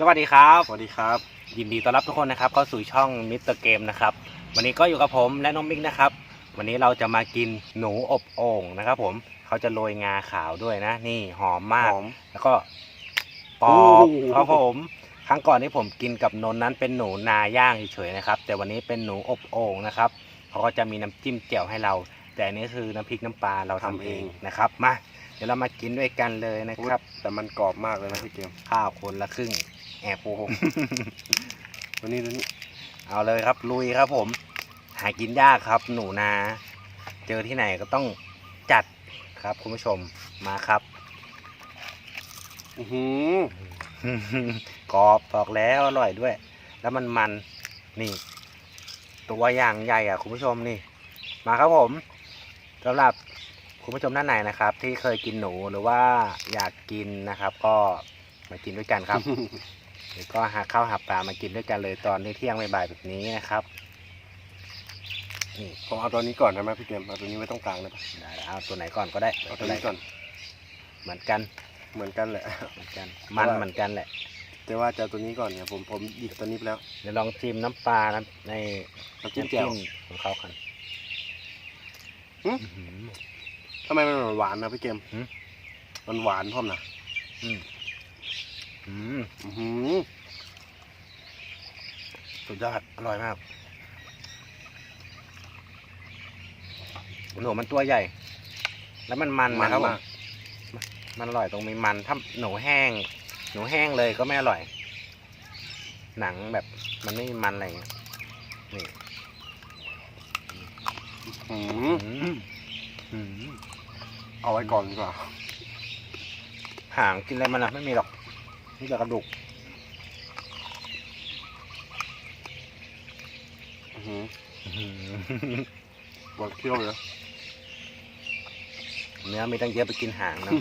สวัสดีครับ สวัสดีครับ ยินดีต้อนรับทุกคนนะครับเข้าสู่ช่องมิสเตอร์เกมนะครับ วันนี้ก็อยู่กับผมและน้องมิกนะครับ วันนี้เราจะมากินหนูอบโอ่งนะครับผมเขาจะโรยงาขาวด้วยนะ นี่หอมมาก หอม แล้วก็ปอโอ้บโหครับผม ครั้งก่อนที่ผมกินกับนนท์นั้นเป็นหนูนาย่างเฉยๆนะครับ แต่วันนี้เป็นหนูอบโอ่งนะครับเขาก็จะมีน้ำจิ้มแจ่วให้เรา แต่อันนี้คือน้ำพริกน้ำปลาเราทำเองนะครับมาเดี๋ยวเรามากินด้วยกันเลยนะครับแต่มันกรอบมากเลยนะพี่เกมข้าวคนละครึ่ง แอบโอ้โหตัวนี้ตัวนี้เอาเลยครับลุยครับผม หากินยากครับ หนูนา เจอที่ไหนก็ต้องจัดครับคุณผู้ชมมาครับ อื้อหือกรอบบอกแล้วอร่อยด้วย แล้วมันมันนี่ ตัวอย่างใหญ่อะคุณผู้ชมนี่ มาครับผม สำหรับคุณผู้ชมท่านไหนนะครับ ที่เคยกินหนูหรือว่าอยากกินนะครับ ก็มากินด้วยกันครับ หรือก็หาข้าวหาปลามากินด้วยกันเลยตอนนี้เที่ยงบ่ายๆแบบนี้นะครับนี่ผมเอาตัวนี้ก่อนได้ไหมพี่เกมเอาตัวนี้ไว้ตรงกลางได้ปะได้แล้วเอาตัวไหนก่อนก็ได้เอาตัวนี้ก่อนเหมือนกันเหมือนกันแหละเหมือนกันมันว่าเหมือนกันแหละแต่ว่าจะเอาตัวนี้ก่อนเนี่ยผมผมหยิบตัวนี้ไปแล้วเดี๋ยวลองจิ้มน้ำปลาน้ำในน้ำจิ้มน้ำแจ่วของเขากันหึอื้อหือ ทำไมมันหวานๆนะพี่เกมหืม มันหวานพร้อมนะอืมอืมอื้อหือสุดยอดอร่อยมากหนูมันตัวใหญ่ แล้วมันมันนะครับผมากมันอร่อยตรงมีมัน ถ้าหนูแห้ง หนูแห้งเลยก็ไม่อร่อย หนังแบบมันไม่มีมันอะไรอย่างเงี้ยนี่ อื้อหืออืมอืมเอาไว้ก่อนดีกว่า หางกินอะไรมันอะไม่มีหรอกนี่แต่กระดูกอื้อหืออื้อหือหวานเคี้ยวเลยเนื้อมีตั้งเยอะไปกินหางนะ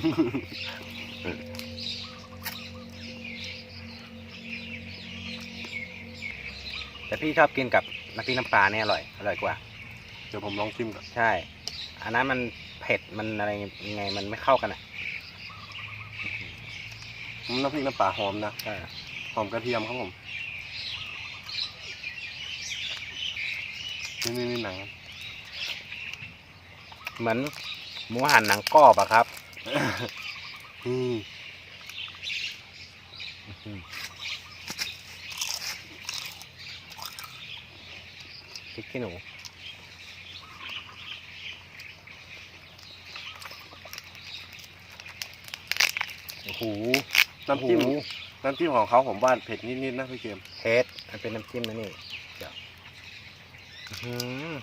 แต่พี่ชอบกินกับน้ำพริกน้ำปลาเนี่ยอร่อย อร่อยกว่า เดี๋ยวผมลองชิมก่อนใช่ อันนั้นมันเผ็ดมันอะไรยังไงมันไม่เข้ากันอะอืมน้ำพริกน้ำปลาหอมนะใช่หอมกระเทียมครับผมนี่นี่นี่หนังเหมือนหมูหันหนังกรอบอะครับอืมพริกขี้หนู โอ้โหน้ำจิ้มโอ้โห น้ำจิ้มของเขาผมว่าเผ็ดนิดๆนะพี่เกมเทสมันเป็นน้ำจิ้มนะนี่เดี๋ยวอื้อหือ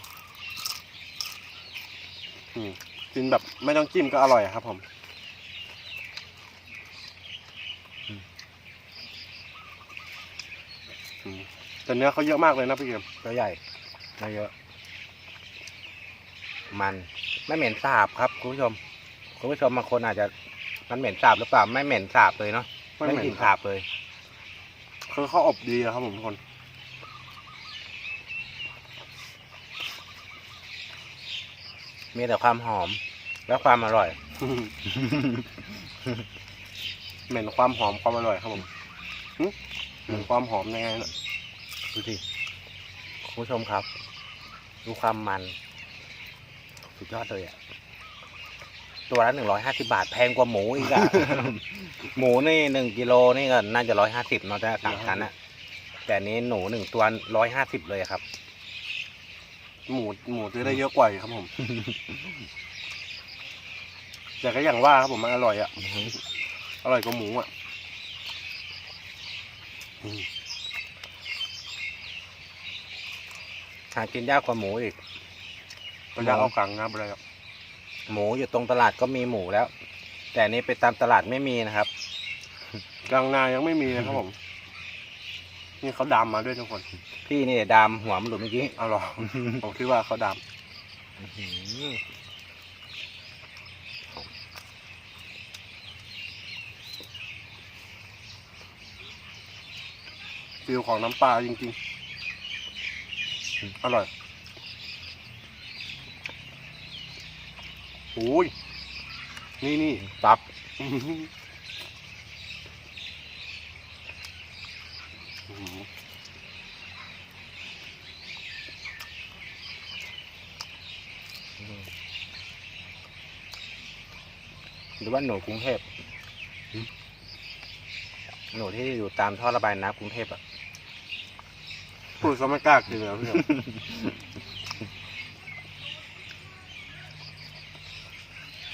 อืมกินแบบไม่ต้องจิ้มก็อร่อยอะครับผมอืมแต่เนื้อเขาเยอะมากเลยนะพี่เกมตัวใหญ่ไม่เยอะ มันไม่เหม็นสาบครับคุณผู้ชม คุณผู้ชมบางคนอาจจะ มันเหม็นสาบหรือเปล่าไม่เหม็นสาบเลยเนาะไม่เหกลิ่นคสารับบเลย คือเขาอบดีอะครับผมทุกคน มีแต่ความหอมและความอร่อย เหม็นความหอมความอร่อยครับผมหึเหม็นความหอมยังไงนะดูสิคุณผู้ชมครับ ดูความมัน สุดยอดเลยอะ ตัวละหนึ่งร้อยห้าสิบาทแพงกว่าหมูอีกอะ หมูนี่หนึ่งกิโลนี่ก็น่าจะร้อยห้าสิบเนาะแต่สามชั้นอะแต่อันนี้หนูหนึ่งตัวร้อยห้าสิบเลยอะครับ หมูหมูซื้อได้เยอะกว่าอีกครับผม แต่ก็อย่างว่าครับผมมันอร่อยอะอร่อยกว่าหมูอะอืมหากินยากกว่าหมูอีกก็อยากเอากลางนะอะไรครับ หมูอยู่ตรงตลาดก็มีหมูแล้ว แต่อันนี้ไปตามตลาดไม่มีนะครับ กลางนายังไม่มีนะครับผม นี่เขาดำมาด้วยทุกคนพี่นี่ดามหัวมันหลุดเมื่อกี้เอาหรอ ผมคิดว่าเขาดอื้อหือำฟิลของน้ำปลาจริงๆ อร่อย โอ้ยนี่นี่ตับหือหรือว่าหนูกรุงเทพหนูที่อยู่ตามท่อระบายน้ำกรุงเทพอะพูดเขาไม่กล้ากินเลยพี่เก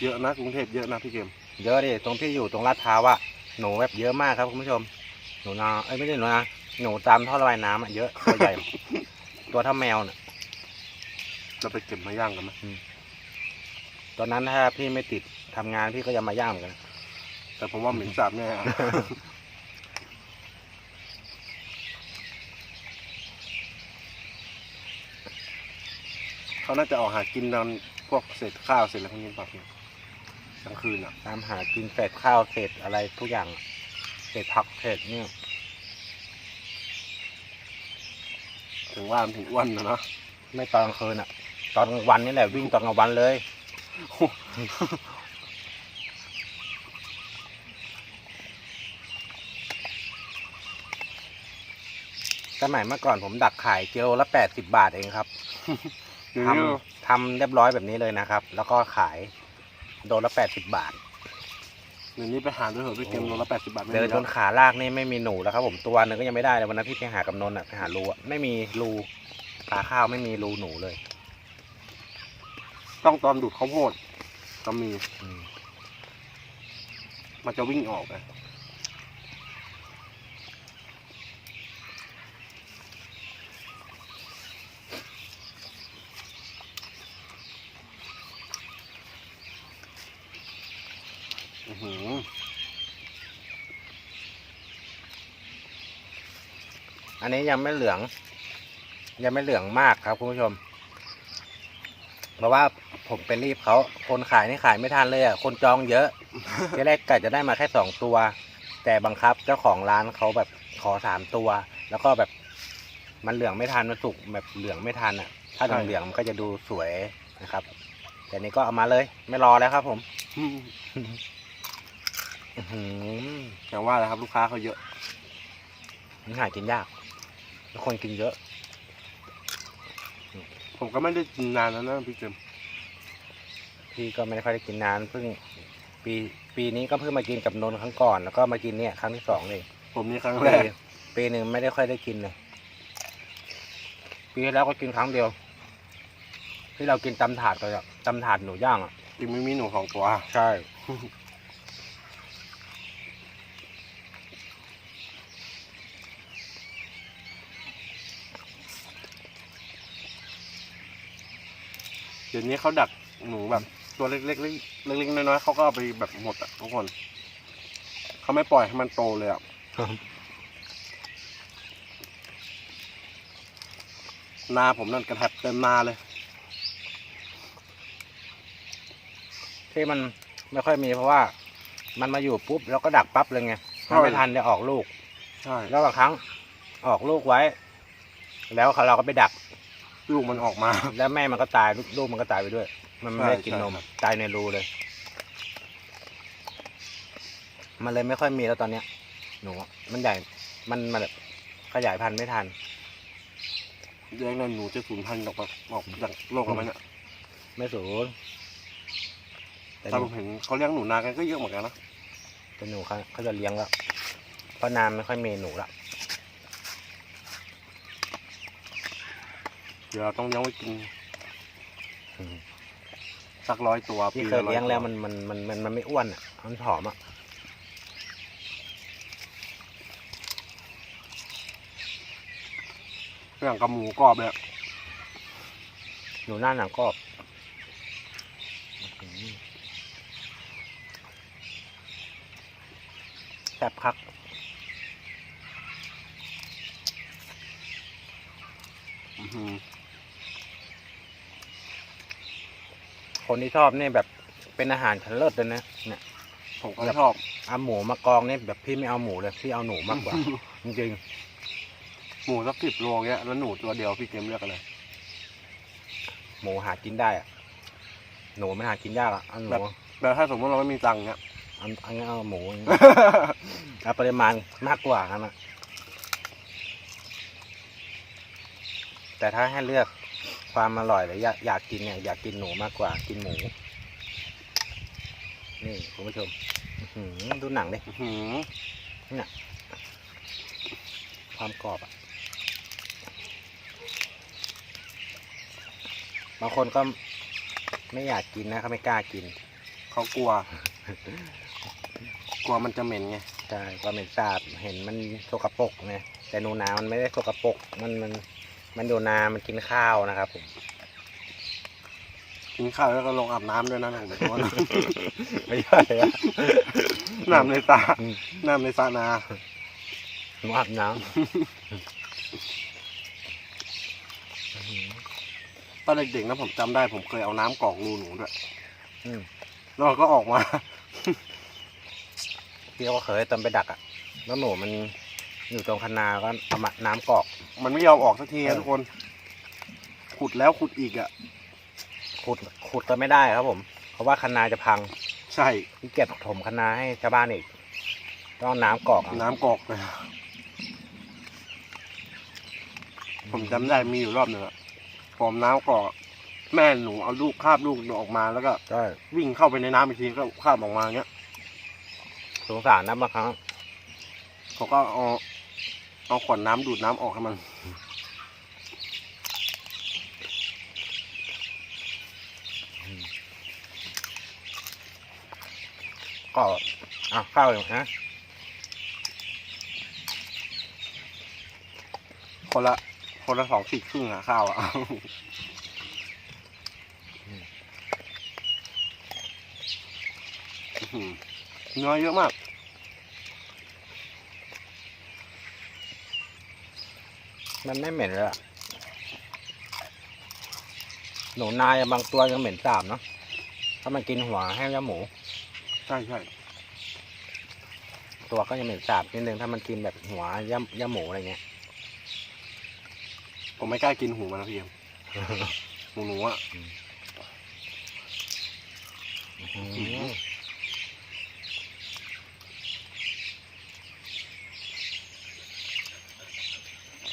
เยอะนะกรุงเทพเยอะนะพี่เกมเยอะดิตรงที่อยู่ตรงลาดพร้าวอะหนูแบบเยอะมากครับคุณผู้ชม หนูนาเอ้ยไม่ใช่หนูนาหนูตามท่อระบายน้ำอะเยอะตัวใหญ่ ตัวเท่าแมวน่ะ เราไปเก็บมาย่างกันไหมตอนนั้นถ้าพี่ไม่ติดทำงานพี่ก็จะมาย่างเหมือนกัน แต่ผมว่าเหม็นสาบแน่อะ เขาน่าจะออกหากินตอนพวกเศษข้าวเศษอะไรพวกนี้เปล่าพี่ กลางคืนอะตามหากินเศษข้าวเศษอะไรทุกอย่างอะเศษผักเศษเนี่ยถึงว่ามันถึงอ้วนนะเนาะ ไม่ตอนกลางคืนอะตอนกลางวันนี่แหละวิ่งตอนกลางวันเลย สมัยเมื่อก่อนผมดักขายกิโลละแปดสิบาทเองครับเดี๋ยวทนี้ำทำเรียบร้อยแบบนี้เลยนะครับ แล้วก็ขาย โดนละแปดสิบาท เดี๋ยวนี้ไปหาด้วยเหรอพี่เกมโลละแปดสิบบาทไม่เดินมีจแล้วนขาลากนี่ไม่มีหนูแล้วครับผมตัวหนึงก็ยังไม่ได้เลยวันนั้นพี่ไปหากับนนท์อะไปหารูอะไม่มีรูขาข้าวไม่มีรูหนูเลยต้องตอนดูดข้าวโพดก็มีอืมมันจะวิ่งออกไงอื้อหือ อั นนี้ยังไม่เหลือง ยังไม่เหลืองมากครับคุณผู้ชม เพราะว่าผมไปรีบเขาคนขายนี่ขายไม่ทันเลยอะคนจองเยอะ ทีแรกกะจะได้มาแค่สองตัว แต่บังคับเจ้าของร้านเขาแบบขอสามตัว แล้วก็แบบมันเหลืองไม่ทันมันสุกแบบเหลืองไม่ทันอะ ถ้าใช่เหลืองๆมันก็จะดูสวยนะครับ แต่นี้ก็เอามาเลย ไม่รอแล้วครับ ผมอื้อหืออย่างว่าแหละครับ ลูกค้าเขาเยอะมันหากินยากแล้ว คนกินเยอะ ผมก็ไม่ได้กินนานแล้วนะพี่เกมพี่ก็ไม่ได้ค่อยได้กินนานเพิ่งปีปีนี้ก็เพิ่งมากินกับนนท์ครั้งก่อนแล้วก็มากินเนี่ยครั้งที่สองเลยผมนี่ครั้งปีแรกปีหนึ่งไม่ได้ค่อยได้กินเลยปีที่แล้วก็กินครั้งเดียว ที่เรากินตำถาดกันอะตำถาดหนูย่างอะจริงไม่มีหนูสองตัวใช่ เดี๋ยวนี้เขาดักหนูแบบตัวเล็กๆเล็กเล็กๆน้อยๆเขาก็เอาไปแบบหมดอะทุกคนเขาไม่ปล่อยให้มันโตเลยอะนาผมนั่นกระแทบเต็มนาเลย ที่มันไม่ค่อยมีเพราะว่า มันมาอยู่ปุ๊บแล้วก็ดักปั๊บเลยไงมันไม่ทันจะออกลูกใช่แล้วบางครั้งออกลูกไว้ แล้วเราก็ไปดัก ลูกมันออกมา แล้วแม่มันก็ตายลูกลูกมันก็ตายไปด้วย มันไม่ได้ใช่กินนมใช่ครับตายในรูเลย มันเลยไม่ค่อยมีแล้วตอนเนี้ย หนูอะมันใหญ่ มันมันแบบขยายพันธุ์ไม่ทัน เดี๋ยวนั้นหนูจะสูญพันธุ์ออกมาออกจากโลกแล้วไหมเนี่ยไม่สูญแต่หถ้านูผมเห็นเขาเลี้ยงหนูนากันก็เยอะเหมือนกันนะแต่หนูเขาเขาจะเลี้ยงแล้วเพราะนามไม่ค่อยมีหนูละ ดี๋ยวเราต้องเลี้ยงไว้กินอืมสักร้อยตัวที่ปีเคยะร้อเลี้ยงแล้วตัมันมันมันมันมันไม่อ้วนอะมันผอมอะอย่างกับหมูกรอบเนี่ยหนูหน้าหนังกรอบอื้อหือแซ่บคัก อื้อหือ คนที่ชอบนี่แบบเป็นอาหารชั้นเลิศเลยนะเนี่ย ผมก็ชอบ เอาหมูมากองนี่แบบพี่ไม่เอาหมูเลยพี่เอาหนูมากกว่า จริงหมูสักสิบโลเงี้ยแล้วหนูตัวเดียวพี่เกมเลือกอะไรๆหมูหากินได้อะหนูไม่หากินยากอะเอาหนูแบบแต่ถ้าสมมติเราไม่มีตังค์เงี้ย เอาเอางั้นเอาหมูเอาปริมาณมากกว่าครับนะแต่ถ้าให้เลือก ความอร่อยหรืออยากอยากกินเนี่ยอยากกินหนูมากกว่ากินหมู นี่คุณผู้ชมอื้อหือดูหนังดิอื้อหือความกรอบอะบางคนก็ไม่อยากกินนะเขาไม่กล้ากินเขากลัว กลัวมันจะเหม็นไง ใช่ความเป็นสาบเห็นมันสกปรกไงแต่หนูนามันไม่ได้สกปรกมันมัน มันอยู่นา มันกินข้าวนะครับผมกินข้าวแล้วก็ลงอาบน้ำด้วยนะผมบอกว่าไม่ใช่อะน้ำในตาอืมน้ำในสระนา หนูอาบน้ำ ตอนเด็กๆนะผมจำได้ผมเคยเอาน้ำกรอกรูหนูด้วยอืม แล้วมันก็ออกมา พี่ก็เคยตอนไปดักอะแล้วหนูมัน อยู่ตรงคันนาก็เอามาน้ำกรอก มันไม่ยอมออกสักทีเออะอ ทุกคน ขุดแล้วขุดอีกอะ ขุดขุดก็ไม่ได้ครับผม เพราะว่าคันนาจะพังใช่พี่เก็บถมคันนาให้ชาวบ้านอีก ต้องเอาน้ำกรอกเอาน้ำกรอกเลยผมจำได้มีอยู่รอบหนึ่งอะผมน้ำกรอก แม่หนูเอาลูกคาบลูกหนูออกมาแล้วก็ใช่วิ่งเข้าไปในน้ำอีกทีก็คาบออกมาเงี้ยสงสารนะบางครั้งเขาก็เอา เอาขวดน้ำดูดน้ำออกให้มัน ก็อะข้าวอยู่นะคนละ คนละสองขีดครึ่งอะข้าวอะอื้อหือเนื้อเยอะมาก มันไม่เหม็นเลยอะหนูนายบางตัวยังเหม็นสาบเนาะถ้ามันกินหัวให้ยาหมู ใช่ใช่ตัวก็ยังเหม็นสาบนิดนึงถ้ามันกินแบบหัวย่าย่าหมูอะไรเงี้ย ผมไม่กล้ากินหูมันนะพี่เอ็มหมูหนูอะอืม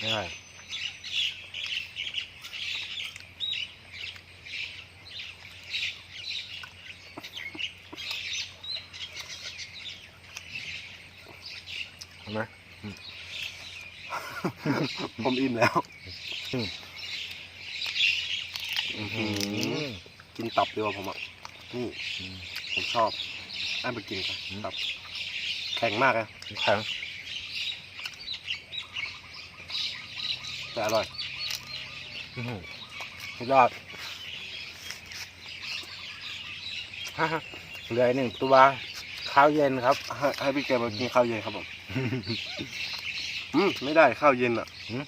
ใช่เห็นไหมผมอิ่มแล้วอืมอื้อหือกินตับดีกว่าผมอะนี่อืมผมชอบให้ไปกินกันอืมตับ แข็งมากเลยแข็ง แต่อร่อยอื้อหือสุดยอดฮ่าฮ่าเหลืออีกหนึ่งตัวข้าวเย็นครับ ให้ให้พี่แกมากินข้าวเย็นครับผมอืมไม่ได้ข้าวเย็นอะหืม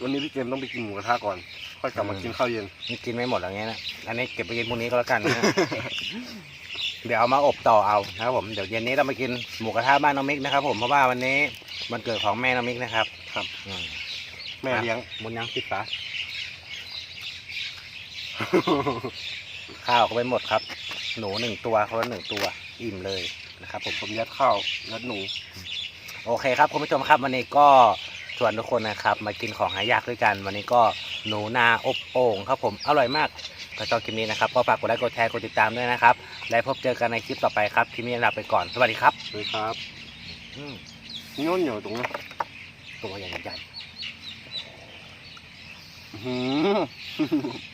วันนี้พี่เกมต้องไปกินหมูกระทะก่อน ค่อยกลับมาอืมกินข้าวเย็นนี่กินไม่หมดแล้วเงี้ยนะอันนี้เก็บไปกินพรุ่งนี้ก็แล้วกันนะเดี๋ยวเอามาอบต่อเอานะครับผมเดี๋ยวเย็นนี้เรามากินหมูกระทะบ้านน้องมิกนะครับ ผมเพราะว่าวันนี้มันเกิดของแม่น้องมิกนะครับ ครับอืม แม่เลี้ยงมุนยังติดฝา ข้าวก็ไปหมดครับ หนูหนึ่งตัวคนละหนึ่งตัว อิ่มเลยนะครับผมผมยัดข้าวยัดหนู โอเคครับคุณผู้ชมครับวันนี้ก็ชวนทุกคนนะครับ มากินของหายากด้วยกัน วันนี้ก็หนูนาอบโอ่งครับผมอร่อยมากถ้าชอบคลิปนี้นะครับ ก็ฝากกดไลค์กดแชร์กดติดตามด้วยนะครับ และพบเจอกันในคลิปต่อไปครับคลิปนี้ลาไปก่อนสวัสดีครับเลยครับอืมนี่น้นเหนียวตรงนี้ตัวใหญ่ใหญ่อื้อ หือ